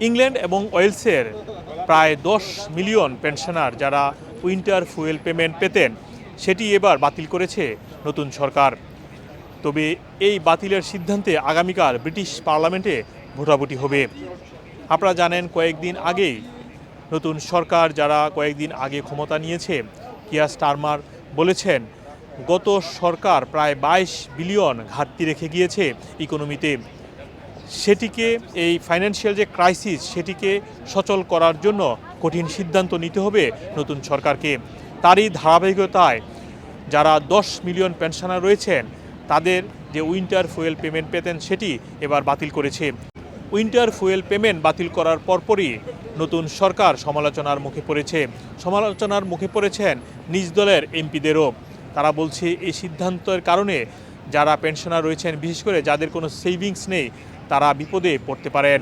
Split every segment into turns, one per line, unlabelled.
England এবং ওয়েলসের প্রায় দশ মিলিয়ন পেনশনার যারা উইন্টার ফুয়েল পেমেন্ট পেতেন, সেটি এবার বাতিল করেছে নতুন সরকার। তবে এই বাতিলের সিদ্ধান্তে আগামীকাল ব্রিটিশ পার্লামেন্টে ভোটাভুটি হবে। আপনারা জানেন, কয়েকদিন আগেই নতুন সরকার যারা কয়েকদিন আগে ক্ষমতা নিয়েছে, কিয়া স্টারমার বলেছেন, গত সরকার প্রায় বাইশ বিলিয়ন ঘাটতি রেখে গিয়েছে ইকোনমিতে। সেটিকে, এই ফাইন্যান্সিয়াল যে ক্রাইসিস সেটিকে সচল করার জন্য কঠিন সিদ্ধান্ত নিতে হবে নতুন সরকারকে। তারই ধারাবাহিকতায় যারা দশ মিলিয়ন পেনশনার রয়েছেন, তাদের যে উইন্টার ফুয়েল পেমেন্ট পেতেন সেটি এবার বাতিল করেছে। উইন্টার ফুয়েল পেমেন্ট বাতিল করার পরপরই নতুন সরকার সমালোচনার মুখে পড়েছে। সমালোচনার মুখে পড়েছেন নিজ দলের এমপিদেরও। তারা বলছে, এই সিদ্ধান্তের কারণে যারা পেনশনার রয়েছেন, বিশেষ করে যাদের কোনো সেভিংস নেই, তারা বিপদে পড়তে পারেন।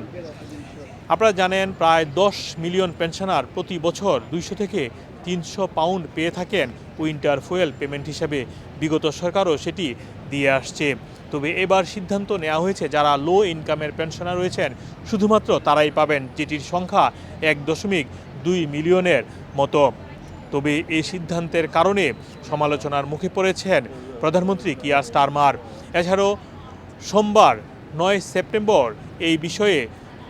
আপনারা জানেন, প্রায় দশ মিলিয়ন পেনশনার প্রতি বছর দুইশো থেকে তিনশো পাউন্ড পেয়ে থাকেন উইন্টার ফুয়েল পেমেন্ট হিসেবে। বিগত সরকারও সেটি দিয়ে আসছে। তবে এবার সিদ্ধান্ত নেওয়া হয়েছে, যারা লো ইনকামের পেনশনার রয়েছেন, শুধুমাত্র তারাই পাবেন, যেটির সংখ্যা এক দশমিক দুই মিলিয়নের মতো। তবে এই সিদ্ধান্তের কারণে সমালোচনার মুখে পড়েছেন প্রধানমন্ত্রী কিয়া স্টারমার। এছাড়াও সোমবার নয় সেপ্টেম্বর এই বিষয়ে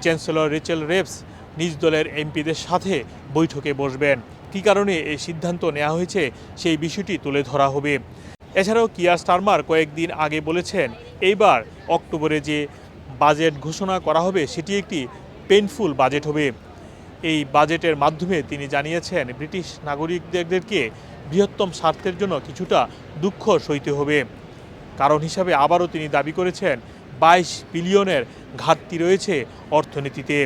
চ্যান্সেলর রিচেল রেপস নিজ দলের এমপিদের সাথে বৈঠকে বসবেন। কী কারণে এই সিদ্ধান্ত নেওয়া হয়েছে সেই বিষয়টি তুলে ধরা হবে। এছাড়াও কিয়া স্টারমার কয়েকদিন আগে বলেছেন, এইবার অক্টোবরে যে বাজেট ঘোষণা করা হবে সেটি একটি পেইনফুল বাজেট হবে। এই বাজেটের মাধ্যমে তিনি জানিয়েছেন, ব্রিটিশ নাগরিকদেরকে বৃহত্তম স্বার্থের জন্য কিছুটা দুঃখ সইতে হবে। কারণ হিসাবে আবারও তিনি দাবি করেছেন, বাইশ বিলিয়নের ঘাটতি রয়েছে অর্থনীতিতে।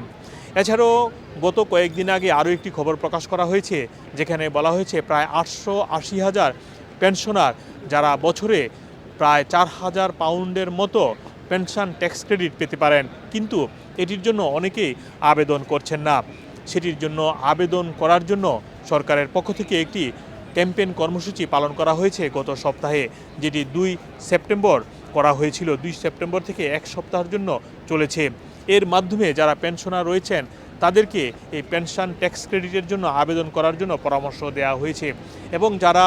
এছাড়াও গত কয়েকদিন আগে আরও একটি খবর প্রকাশ করা হয়েছে, যেখানে বলা হয়েছে প্রায় আটশো আশি হাজার পেনশনার, যারা বছরে প্রায় চার হাজার পাউন্ডের মতো পেনশন ট্যাক্স ক্রেডিট পেতে পারেন। কিন্তু এটির জন্য অনেকেই আবেদন করছেন না। সেটির জন্য আবেদন করার জন্য সরকারের পক্ষ থেকে একটি ক্যাম্পেইন কর্মসূচি পালন করা হয়েছে গত সপ্তাহে, যেটি দুই সেপ্টেম্বর করা হয়েছিল। দুই সেপ্টেম্বর থেকে এক সপ্তাহের জন্য চলেছে। এর মাধ্যমে যারা পেনশনার রয়েছেন, তাদেরকে এই পেনশন ট্যাক্স ক্রেডিটের জন্য আবেদন করার জন্য পরামর্শ দেওয়া হয়েছে। এবং যারা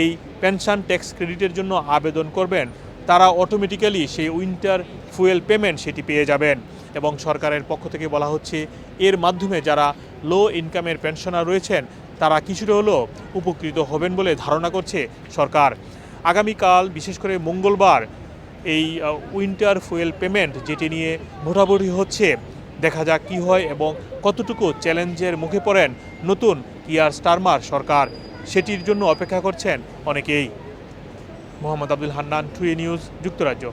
এই পেনশন ট্যাক্স ক্রেডিটের জন্য আবেদন করবেন তারা অটোমেটিক্যালি সেই উইন্টার ফুয়েল পেমেন্ট সেটি পেয়ে যাবেন। এবং সরকারের পক্ষ থেকে বলা হচ্ছে, এর মাধ্যমে যারা লো ইনকামের পেনশনার রয়েছেন, তারা কিছুটা হলেও উপকৃত হবেন বলে ধারণা করছে সরকার। আগামীকাল, বিশেষ করে মঙ্গলবার, এই উইন্টার ফুয়েল পেমেন্ট যেটি নিয়ে ভোটাভুটি হচ্ছে, দেখা যাক কী হয় এবং কতটুকু চ্যালেঞ্জের মুখে পড়েন নতুন ইয়ার স্টারমার সরকার। সেটির জন্য অপেক্ষা করছেন অনেকেই। মোহাম্মদ আব্দুল হান্নান টুয়ে নিউজ যুক্তরাজ্য।